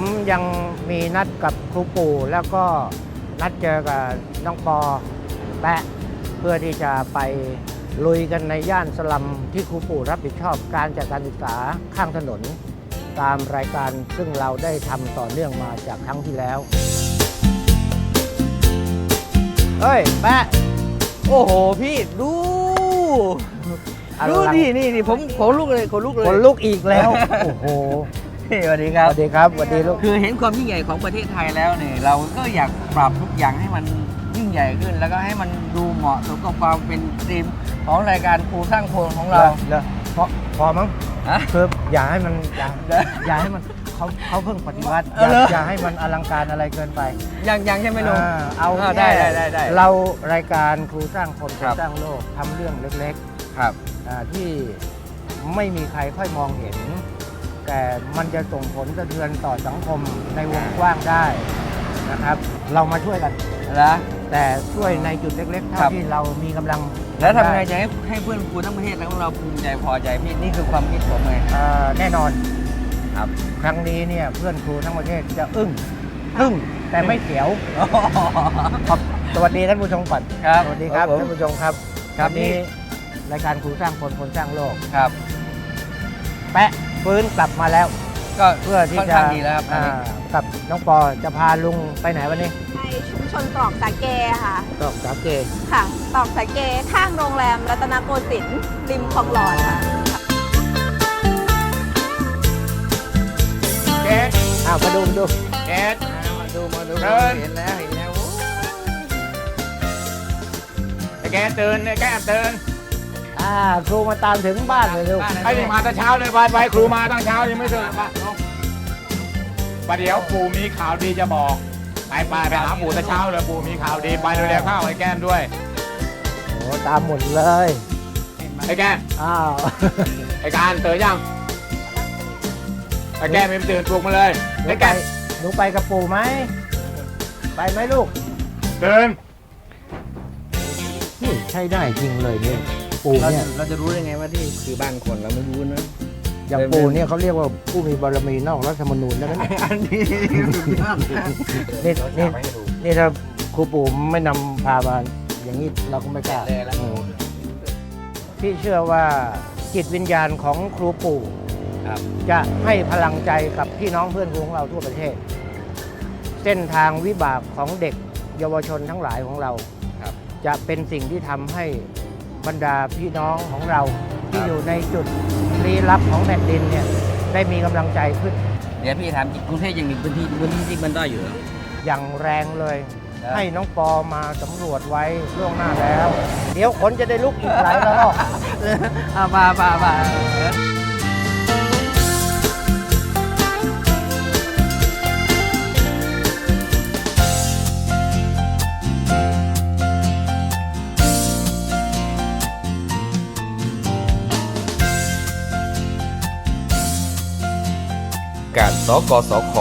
ผมยังมีนัดกับครูปู่แล้วก็นัดเจอกับน้องปอแปะเพื่อที่จะไปลุยกันในย่านสลัมที่ครูปู่รับผิดชอบการจัดการศึกษาข้างถนน ตามรายการซึ่งเราได้ทำต่อเนื่องมาจากครั้งที่แล้วเฮ้ย แปะ โอ้โห พี่ดูอดูลังนี่นี่นี่ผมขนลุกเลยขนลุกเลย คนลุกอีกแล้ว โอ้โห นี่สวัสดีคสรับวัสดีครับสวัสดีลูก คือเห็นความยิ่งใหญ่ของประเทศไทยแล้วเนี่ยเราก็อยากปรับทุกอย่างให้มันยิ่งใหญ่ขึ้น แล้วก็ให้มันดูเหมาะสมกับความเป็นธีมของรายการครูสร้างโพลของเรา เหรอพอพอมั้งฮะคืออย่าให้มันอย่าเหรออย่าให้มันเขาเขาเพิ่งปฏิวัติอเอาย่าเหรออย่าให้มันอลังการอะไรเกินไปยังยังใช่ไหมลุง อ่าเอาอ่าแค่ได้ได้ได้ได้เรารายการครูสร้างคนครับ สร้างโลกทำเรื่องเล็กครับ ๆอ่าที่ไม่มีใครค่อยมองเห็น แต่มันจะส่งผลสะเทือนต่อสังคมในวงกว้างได้นะครับ เรามาช่วยกันแล้ว แต่ช่วยในจุดเล็กๆครัเท่าบ ที่เรามีกำลังแล้วทำไงด้จะให้ให้เพื่อนครูทั้งประเทศแล้วเราภูมิใจพอใจพี่นี่คือความคิดผมไงเอ่อแน่นอน ครับ ครั้งนี้เนี่ยเพื่อนครูทั้งประเทศจะอึ้งทึ่งแต่ไม่เสียวขอบสวัสดีท่านผู้ชมก่อนครับสวัสดีครับผมท่านผู้ชมครับครับ วันนี้นี่รายการครูสร้างคนคนสร้างโลก ครับ แปะ ฟื้นกลับมาแล้ว ก็เพื่อที่ค่อนจะข้างดีแล้วครับอ่ากับน้องปอจะพาลุงไปไหนวันนี้ในชุมชนตรอกสาเกค่ะดอกสาเกค่ะ ตรอกสาเกข้างโรงแรมรัตนโกสินทร์ริมคลองหลอดค่ะ เกดอ้าวมาดูมาดูเกดมาดูมาดูเดินเห็นแล้วเห็นแล้วไอ้แกตื่นไอ้แกตื่น อ่าครูมาตามถึงบ้านเลยลูกไอ้นี่มาแต่เช้าเลยไปไปครูมาตั้งเช้ายังไม่ตื่นไปลงประเดี๋ยวปู่มีข่าวดีจะบอกไปไปไปหาปู่แต่เช้าเลยปู่มีข่าวดีไปเร็วๆเข้าไอ้แก้มด้วยโอ้ตามหมดเลยไอ้แก้มอ้าวไอ้การตื่นยังไอ้แก้มไม่ตื่นปลุกมาเลยหนูไอ้ไปแก้มหนูไปกับปู่ไหมไปไหมลูกตื่นนี่ใช่ได้จริงเลยเนี่ย ปู่เราเนี่ยเราจะรู้ได้ไงว่าที่คือบ้านคนเราไม่รู้นะอย่างปู่เนี่ยเขาเรียกว่าผู้มีบารมีนอกรัฐธรรมนูญนะเนี่ยอันนี้สุดยอดนะนี่นี่นี่ถ้าครูปู่ไม่นำพามาอย่างนี้เราก็ไม่กล้าเลยแล้วเออพี่เชื่อว่าจิตวิญญาณของครูปู่ครับจะให้พลังใจกับพี่น้องเพื่อนครูของเราทั่วประเทศ เส้นทางวิบากของเด็กเยาวชนทั้งหลายของเราครับจะเป็นสิ่งที่ทำให้ บรรดาพี่น้องของเราที่อยู่ในจุดลี้ลับของแผ่นดินเนี่ยได้มีกำลังใจขึ้น เดี๋ยวพี่ถามจริงกรุงเทพยังมีพื้นที่พื้นที่ที่มันด้อยอยู่เหรอ อย่างแรงเลย ครับ ให้น้องปอมาสำรวจไว้ล่วงหน้าแล้ว เดี๋ยวขนจะได้ลุกอีกหลายระลอกอ่ามามามา การสกสค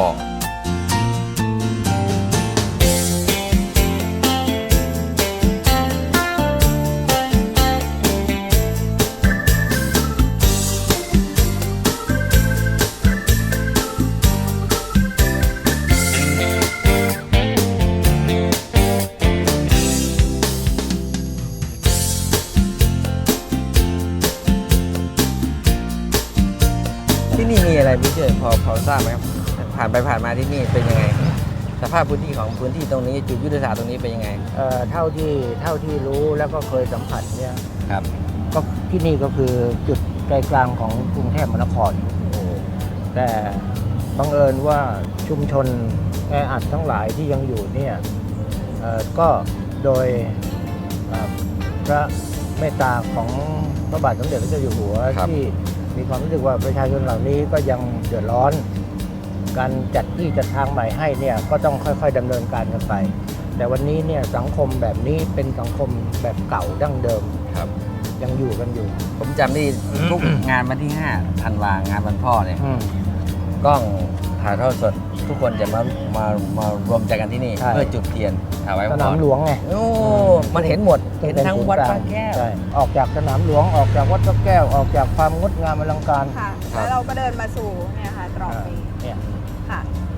าพพื้นที่ของพื้นที่ตรงนี้จุดยุทธศาสตร์ตรงนี้เป็นยังไงเอ่อเท่าที่เท่าที่รู้แล้วก็เคยสัมผัสเนี่ยครับก็ที่นี่ก็คือจุดใจกลางของกรุงเทพมหานคร แต่บังเอิญว่าชุมชนแออัดทั้งหลายที่ยังอยู่เนี่ยเอ่อก็โดยเอ่อพระเมตตาของพระบาทสมเด็จพระเจ้าอยู่หัว ครับ ที่มีความรู้สึกว่าประชาชนเหล่านี้ก็ยังเดือดร้อน การจัดที่จัดทางใหม่ให้เนี่ยก็ต้องค่อยๆดำเนินการกันไป แต่วันนี้เนี่ยสังคมแบบนี้เป็นสังคมแบบเก่าดั้งเดิมครับ ยังอยู่กันอยู่ ผมจำได้ทุกงานวันที่5ธันวางานวันพ่อเนี่ยอืม กล้องถ่ายทอดสด ทุกคนจะมามามารวมใจกันที่นี่ ใช่ เพื่อจุดเทียนถวายพสระพนามรหลวงไง โอ้มันเห็นหมดเห็นทั้งวัดพระแก้ว ใช่ออกจากสนามหลวงออกจากวัดพระแก้วออกจากความงดงามอลังการ ค่ะครับแล้วเราก็เดินมาสู่เนี่ยค่ะตรอกนี้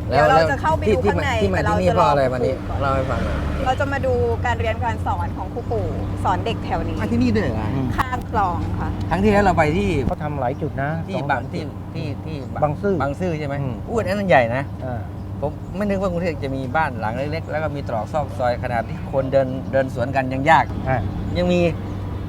เนี่ยค่ะแล้เดี๋ยววเราแล้วจะเข้าไปที่ดูที่ข้างในที่มาแต่ที่เรานี่จะเพราะอะไรรอวันนี้ครูก่อนเล่าให้ฟังหน่อยเราจะมาดูการเรียนการสอนของครูปู่สอนเด็กแถวนี้มาที่นี่ด้วยเหรอข้างคลองค่ะ ครั้งที่แล้วเราไปที่เขาทำหลายจุดนะที่สองบางสมที่จุดที่ที่บางซื่อบางซื่อใช่ไหมอืมอู้อันนั้นใหญ่นะอ่าผมไม่นึกว่ากรุงเทพจะมีบ้านหลังเล็กๆ แล้วก็มีตรอกซอกซอยขนาดที่คนเดินเดินสวนกันยังยากอ่ายังมี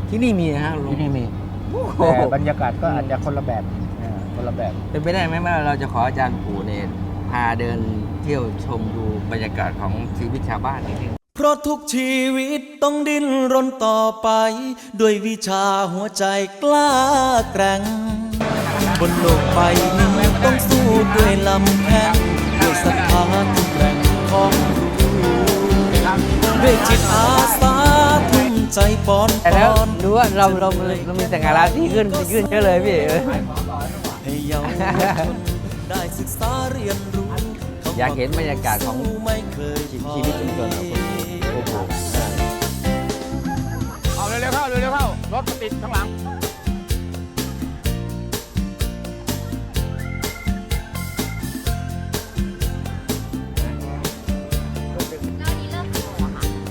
ที่นี่มีนะฮะลุงที่นี่มีโอ้โหแต่บรรยากาศก็อาจจะคนละแบบอ่าคนละแบบเป็นไปได้ไหมว่าเราจะขออาจารย์ปู่เนี่ย พาเดินเที่ยวชมดูบรรยากาศของชีวิตชาวบ้านนิดนึงเพราะทุกชีวิตต้องดิ้นรนต่อไป ด้วยวิชาหัวใจกล้าแกร่งบนโลกใบนี้ต้องสู้ด้วยลำแข้งด้วยศรัทธาทุกแรงของครูด้วยจิตอาสาทุ่มใจปอนแต่แล้วปอนดูว่าเราเราเรามีแต่งานราที่ขึ้นขึ้นเยอะเลยพี่เอ้ยให้เยาวชน ได้ศึกษาเรียนรู้อยากเห็นบรรยากาศของไม่เคยชีวิตชุมชนของคนโอ้โหเอาเร็วๆเข้าเร็วๆเข้ารถติดข้างหลัง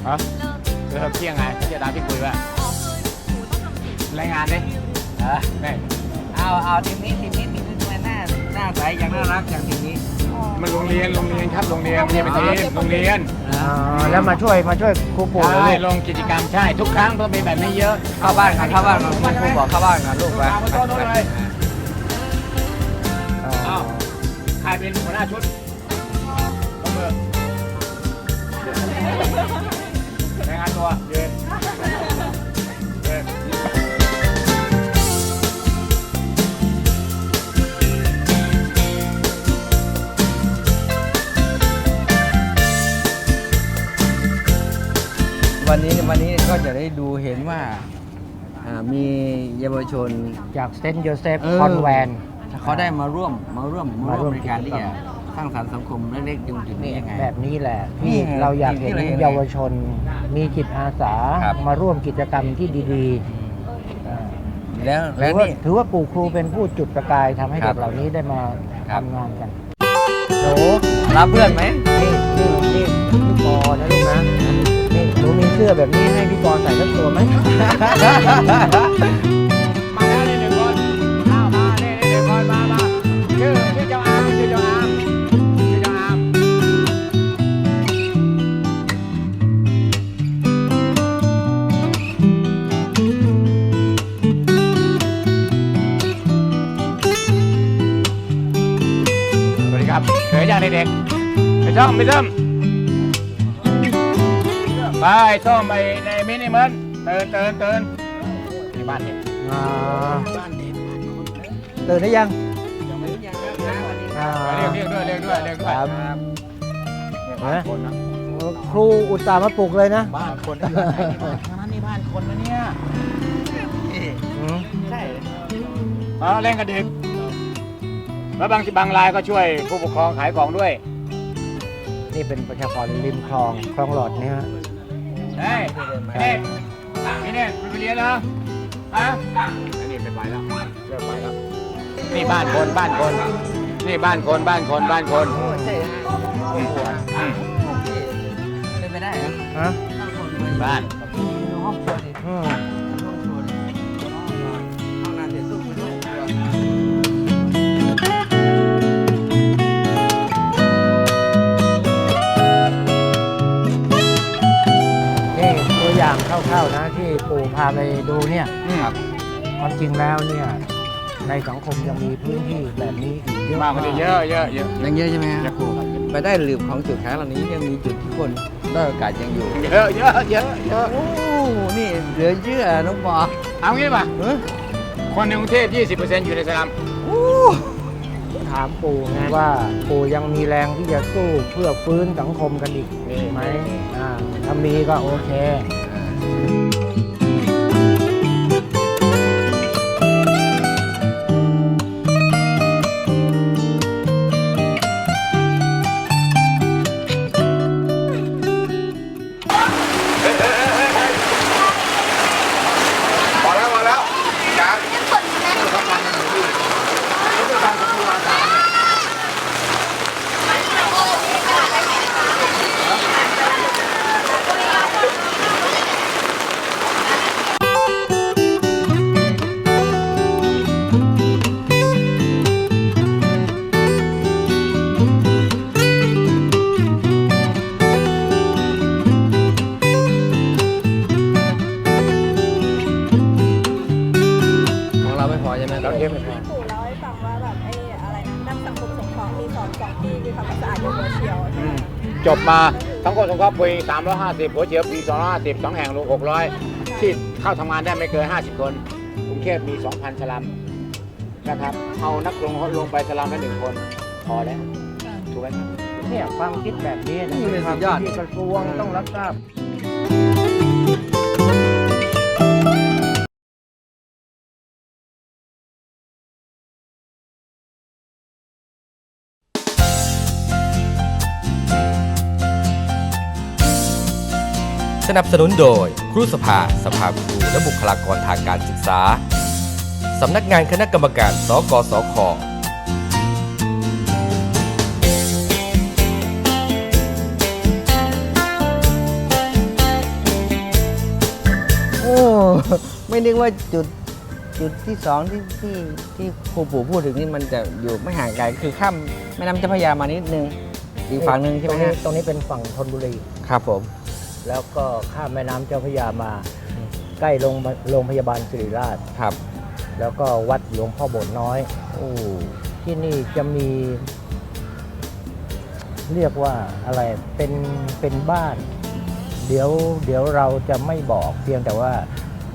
ฮะเลิกเที่ยงไงที่จะตามที่คุยไว่ารายงานดิฮะนี่เอาเอาทีมนี้ทีมนี้ทีม นี้ทำไมหน้าหน้าใสอย่างน่ารักอย่างทีมนี้มันโรงเรียนโรงเรียนครับโรงเรียนไม่ใช่เป็นทีมโรงเรียนอ่าแล้วมาช่วยมาช่วยครูปู่ใช่เลยลงกิจกรรมใช่ทุกครั้งต้องมีแบบนี้เยอะเข้าบ้านก่อนเข้าบ้านก่อนครูบอกเข้าบ้านก่อนลูกไปเอามาโต๊ะโน้นเลยอ่าอ้าวใครเป็นหัวหน้าชุด วันนี้วันนี้ก็จะได้ดูเห็นว่าอ่ามีเยาวชน จากเซนต์โยเซฟเออ คอนแวน เขาได้มาร่วมมาร่วมมามาร่ร่ววมม ในการที่กิจกรจะรมสร้างสรรค์สังคมเล็กๆจุดๆนี้ยังไง แบบนี้แหละนี่ที่ไงเราอยากเห็นที่เราเห็นเยาวชน มีจิตอาสาครับ มาร่วมกิจกรรมที่ดีๆอ่าแล้วถืแล้วอว่านี่ ถือว่าปู่ครูเป็นผู้จุดประกายทำให้ครัเด็บกเหล่านี้ได้มาครับ ทำงานกันหนูรับเพื่อนไหมนี่นี่นี่พี่ปอนะลูกนะนี่หนู มีเสื้อแบบนี้ให้พี่ปอใส่สักตัวไหม มาแล้วนี่หนึ่งคนอ้าวมานี่นี่หนึ่งคนมามาชื่อชื่อเจ้าอามชื่อเจ้าอามชื่อเจ้าอามสวัสดีครับเคยยังเด็กๆไปส้มไปส้ม ไปส้มไปในมินิเมิร์เตือนเตือนเตือนที่บ้านเด็กอ่าตื่นหรือยังอ่าเรียกเรียกด้วยเรียกด้วยเรียกด้วยครับบ้านคนนะครูอุตส่าห์มาปลุกเลยนะบ้านคนที่อยู่ไหนนี่บ้านทางนั้นนี่บ้านคนนะเนี่ยอืมใช่เออเล่นกันดึกแล้วบางบางรายก็ช่วยผู้ปกครองขายของด้วย นี่เป็นประชากรริมคลองคลองหลอดเนี่ย ฮะเฮ้ยนี่นี่เนี่ยไปเรียนเหรอฮะอันนี้เป็นไปแล้วเลิกไปแล้ว นี่บ้านคนบ้านคน นี่บ้านคนบ้านคนบ้านคนโอ้ใช่ฮะโอ้โหอืมพี่เป็นไปได้เหรอฮะบ้านห้องครัวดิอื ร่าวๆนะที่ปู่พาไปดูเนี่ยครับความจริงแล้วเนี่ยในสังคมยังมีพื้นที่แบบนี้อีกเยอะมากกว่านี้เยอะเยอะเยอะยังเยอะใช่ไหมฮะเยอะครูไปได้หลืบของจุดขายเหล่านี้ยังมีจุดที่คนด้อยโอกาสยังอยู่ เยอะเยอะเยอะเยอะโอ้นี่เหลือเชื่อน้องปอเอางี้ป่ะเอ้ยคนในกรุงเทพ20%อยู่ในสลัมถามปู่ไงว่าปู่ยังมีแรงที่จะสู้เพื่อฟื้นสังคมกันอีกไหมอ่าถ้ามีก็โอเค พ จบมาทั้งคนสงเคราะห์ปี350หัวเฉียวปี250สองแห่งรวม600 ที่เข้าทำงานได้ไม่เกิน 50 คนกรุงเทพมี 2,000สลัมนะครับเอานักลงลงไปสลัมละหนึ่งคน พอแล้วถูกไหมครับเนี่ยความคิดแบบนี้นะนี่เป็นความสุดยอดคิที่กระทรวงต้องรับทราบ นับสนุนโดย ครูสภา สภาครูและบุคลากรทางการศึกษา สำนักงานคณะกรรมการ สกสคโอ้ไม่นึกว่าจุดจุดที่สองที่ที่ที่ครูปู่พูดถึงนี่มันจะอยู่ไม่ห่างไกลคือข้ามแม่น้ำเจ้าพระยามานิดนึงอีกฝั่งหนึ่งใช่ไหมตรงนี้ฮะตรงนี้เป็นฝั่งธนบุรีครับผม แล้วก็ข้ามแม่น้ำเจ้าพระยามา ใกล้โรงโรงพยาบาลสิริราช ครับ แล้วก็วัดหลวงพ่อโบสถ์น้อย โอ้ ที่นี่จะมี เรียกว่าอะไรเป็นเป็นบ้าน เดี๋ยวเดี๋ยวเราจะไม่บอกเพียงแต่ว่า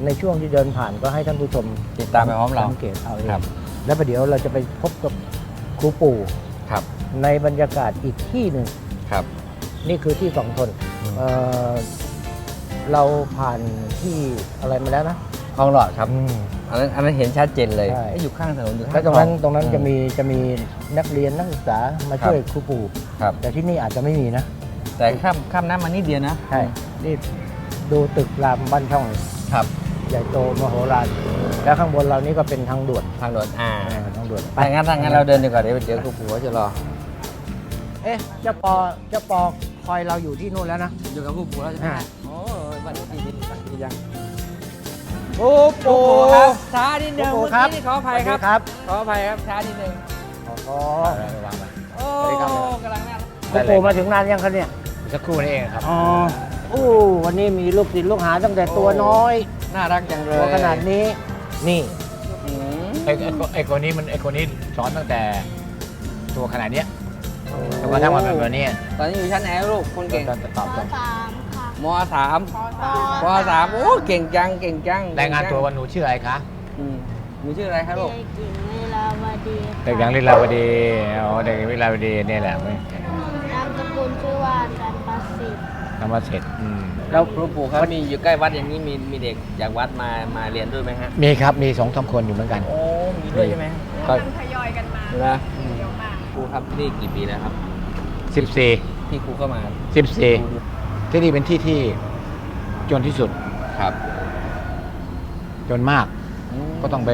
ในช่วงที่เดินผ่านก็ให้ท่านผู้ชมติดตามไปพร้อมเราสังเกตเอาเองครับ แล้วประเดี๋ยวเราจะไปพบกับครูปู่ครับ ในบรรยากาศอีกที่หนึ่ง ครับ นี่คือที่ฝั่งทนอืมเอ่อเราผ่านที่อะไรมาแล้วนะ คลองหลอดครับอืมอันนั้นอันนั้นเห็นชัดเจนเลยใช่ เอ๊ะอยู่ข้างถนนอยู่ข้างแล้วตรงนั้นคลอ ตรงนั้นอืจะมีจะมีนักเรียนนักศึกษามาช่วยครูปู่ครับ แต่ที่นี่อาจจะไม่มีนะ แต่ข้ามข้ามน้ำมานิดเดียวนะใช่ นี่ดูตึกรามบ้านช่องครับ ใหญ่โตมโหฬารแล้วข้างบนเรานี่ก็เป็นทางด่วนทางด่วนอ่าอ่าทางด่วนไปงั้นทางงั้นเราเดินดีกว่าเดี๋ยวเดี๋ยวครูปู่เขาจะรอ เอ๊ะเจ้าปอเจ้าปอ คอยเราอยู่ที่นู่นแล้วนะ อยู่กับครูปู่แล้วใช่ไหมอ่า โอ้ยวันนี้ดีดีดียังครูครูปู่ปู่ครับช้านิดนึงครูปู่เมื่อครับ กี้นี่ขออภัยครับสวัสดีครับขออภัยครับช้านิดนึงอ๋อโอ้สวัสดีครับ กำลังน่าครูปู่มาถึงนานยังคะเนี่ยสักครู่นี่เองครับ อ๋อโอ้วันนี้มีลูกศิษย์ลูกหาตั้งแต่ตัวน้อยน่ารักจังเลยตัวขนาดนี้ นี่ อืมไอ้ไอ้ไอ้คนนี้มันไอ้คนนี้สอนตั้งแต่ตัวขนาดเนี้ย จนกระทั่งมาเป็นแบบนี้ตอนนี้อยู่ชั้นไหนลูกคนเก่งตอนตอบตรงมสามมสามโอ้เก่งจังเก่งจังรายงานตัวว่าหนูชื่ออะไรคะอืมหนูชื่ออะไรครับลูกเด็กหญิงเวลาวดีเด็กหญิงลิลาวดีอ๋อเด็กหญิงลิลาวดีเนี่ยแหละไม่นามสกุลชื่อว่าจันประสิทธิ์ทำมาเสร็จอืมแล้วครูปู่ครับมีอยู่ใกล้วัดอย่างนี้มีมีเด็กจากวัดมามาเรียนด้วยไหมฮะมีครับมีสองสามคนอยู่เหมือนกันโอ้มีด้วยใช่ไหมก็ทยอยกันมานะเยอะมาก ครูครับที่นี่กี่ปีแล้วครับสิบสี่ที่ครูเข้ามาสิบสี่ที่นี่เป็นที่ที่จนที่สุดครับ จนมาก ก็ต้องไป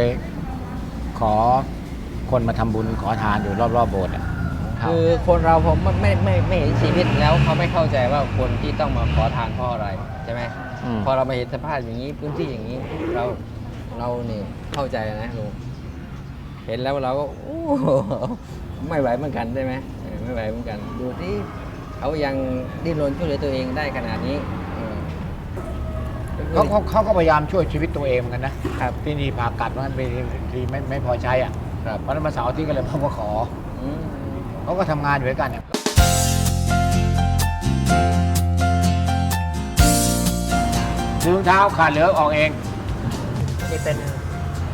ขอคนมาทำบุญขอทานอยู่รอบๆโบสถ์อะครับคือคนเราผมไม่ไม่ไม่เห็นชีวิตแล้วเขาไม่เข้าใจว่าคนที่ต้องมาขอทานเพราะอะไรใช่ไหมมพอเรามาเห็นสภาพอย่างนี้พื้นที่อย่างนี้เราเราเนี่ยเข้าใจนะลุงเห็นแล้วเราก็โอ้โห ไม่ไหวเหมือนกันใช่ไหมเออไม่ไหวเหมือนกัน ดูที่เขายังดิ้นรนช่วยเหลือตัวเองได้ขนาดนี้เออเขาเขาเขาก็พยายามช่วยชีวิตตัวเองเหมือนกันนะครับที่นี่ผ่ากัดมันเป็นทีไม่ไม่พอใช้อะครับเพราะฉะนั้นมาเสาร์อาที่ก็เลยมาขออืมเขาก็ทำงานอยู่ด้วยกันเนี่ยซื้อรองเท้าขาดเหลือออกเองนี่เป็น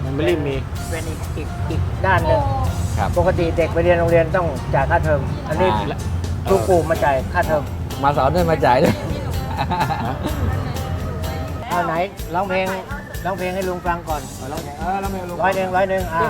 มันไม่รีบมี เป็นอีกอีกอีกด้านหนึ่งครับ ปกติเด็กไปเรียนโรงเรียนต้องจ่ายค่าเทอม อันนี้อ่า ครูปู่มาจ่ายค่าเทอมมาสอนด้วยมาจ่ายด้วยเอาไหนร้องเพลงร้องเพลงให้ลุงฟังก่อนร้องเพลงเออร้องเพลงลูกร้อยหนึ่งร้อยหนึ่งอ่า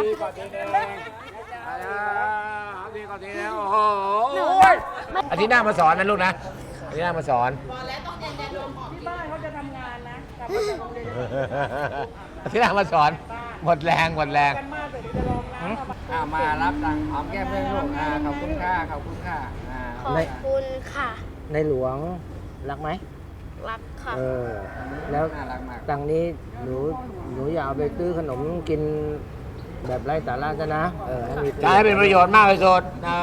องดีก่อนทีนึงมาแล้วของดีก่อนทีนึงโอ้โหอาทิตย์หน้ามาสอนนะลูกนะอาทิตย์หน้ามาสอนที่บ้านเขาจะทำงานนะอาทิตย์หน้ามาสอนหมดแรงหมดแรงมากเดี๋ยวจะลองน้ำมาอ่ามารับตังค์หอมแก้มด้วยลูกอ่าขอบคุณค่ะขอบคุณค่ะอ่าขอบคุณค่ะ ในหลวงรักไหมรักค่ะ เออ แล้วน่ารักมากตังค์นี้หนูหนูอย่าเอาไปซื้อขนมกิน แบบไร้สาระซะนะ เออให้มีจะให้เป็นประโยชน์มากที่สุดอ๋อ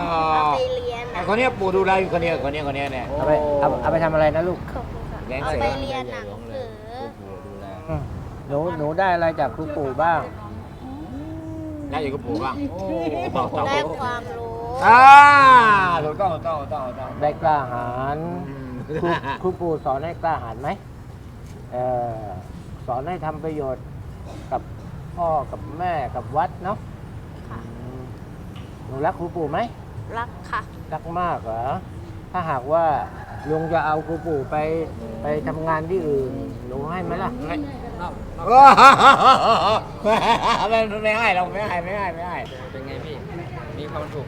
ไปเรียนไอ้คนเนี้ยปู่ดูแลอยู่คนเนี้ยคนเนี้ยคนเนี้ยเนี่ยเอาไปเอาเอาไปทำอะไรนะลูกขอบคุณค่ะเลี้ยงเอาเสือไปเรียนหนังสืออืมหนูหนูได้อะไรจากครูปู่บ้างได้อยู่กับปู่บ้างได้ความรู้ อ่าถูกต้องถูกต้องถูกต้องถูกต้องได้กล้าหาญอืมครูครูปู่สอนให้กล้าหาญไหมเออสอนให้ทำประโยชน์กับ พ่อกับแม่กับวัดเนาะค่ะ อืมหนูรักครูปู่ไหม รักค่ะ รักมากเหรอ ถ้าหากว่าลุงจะเอาครูปู่ไปไปทำงานที่อื่นหนูให้ไหมล่ะไม่ไม่ไม่ให้เราไม่ให้ไม่ให้ไม่ให้เป็นไงพี่ มีความสุข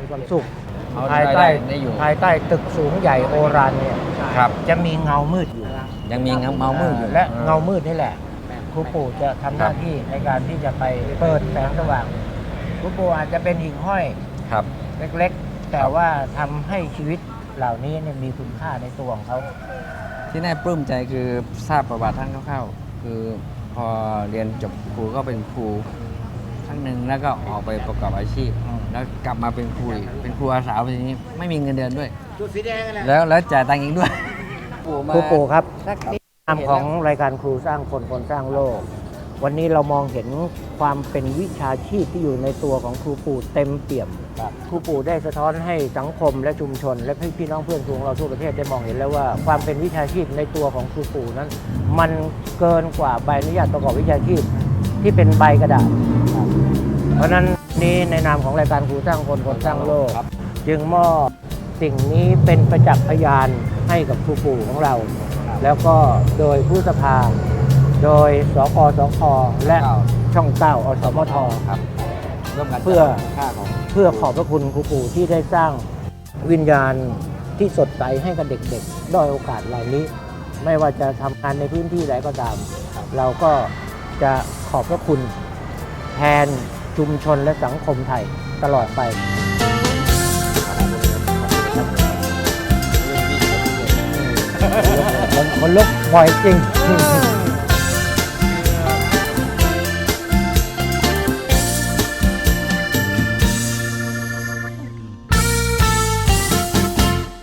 มีความสุขเอาภายใต้ได้ได้อยู่ ภายใต้ตึกสูงใหญ่โอรานเนี่ย ครับ จะมีเงามืดอยู่ยังมีเงาเมามืดอยู่และเงามืดนี่แหละ ครูปู่จะทำหน้าที่ในการที่จะไปเปิดแสงสว่างครูปู่อาจจะเป็นหิ่งห้อยครับ เล็กๆ แต่ว่าทำให้ชีวิตเหล่านี้เนี่ยมีคุณค่าในตัวของเขา ที่น่าปลื้มใจคือทราบประวัติท่านคร่าวๆคือพอเรียนจบครูก็เป็นครูครั้งหนึ่งแล้วก็ออกไปประกอบอาชีพอืมแล้วกลับมาเป็นครูอีกเป็นครูอาสาทีนี้ไม่มีเงินเดือนด้วยชุดสีแดงนั่นแหละแล้วแล้วจ่ายตังค์อีกด้วยปู่มาครูปู่ครับสักนิดนามของรายการครูสร้างคนคนสร้างโลก วันนี้เรามองเห็นความเป็นวิชาชีพที่อยู่ในตัวของครูปู่เต็มเปี่ยมครูปู่ได้สะท้อนให้สังคมและชุมชน และพี่น้องเพื่อนฝูงเราทั่วประเทศได้มองเห็นแล้วว่าความเป็นวิชาชีพในตัวของครูปู่นั้น มันเกินกว่าใบอนุญาตประกอบวิชาชีพที่เป็นใบกระดาษ เพราะฉะนั้นนี้ในนามของรายการครูสร้างคนคนสร้างโลก จึงมอบสิ่งนี้เป็นประจักษ์พยานให้กับครูปู่ของเรา แล้วก็โดยผู้สภา โดยสกสคและช่องเก้าอสมทครับร่วมกันเพื่อค่าของเพื่อขอบพระคุณครูปู่ที่ได้สร้างวิญญาณที่สดใสให้กับเด็กๆด้อยโอกาสเหล่านี้ ไม่ว่าจะทำงานในพื้นที่ใดก็ตาม เราก็จะขอบพระคุณแทนชุมชนและสังคมไทยตลอดไปคน คนลุกบ่อยจริง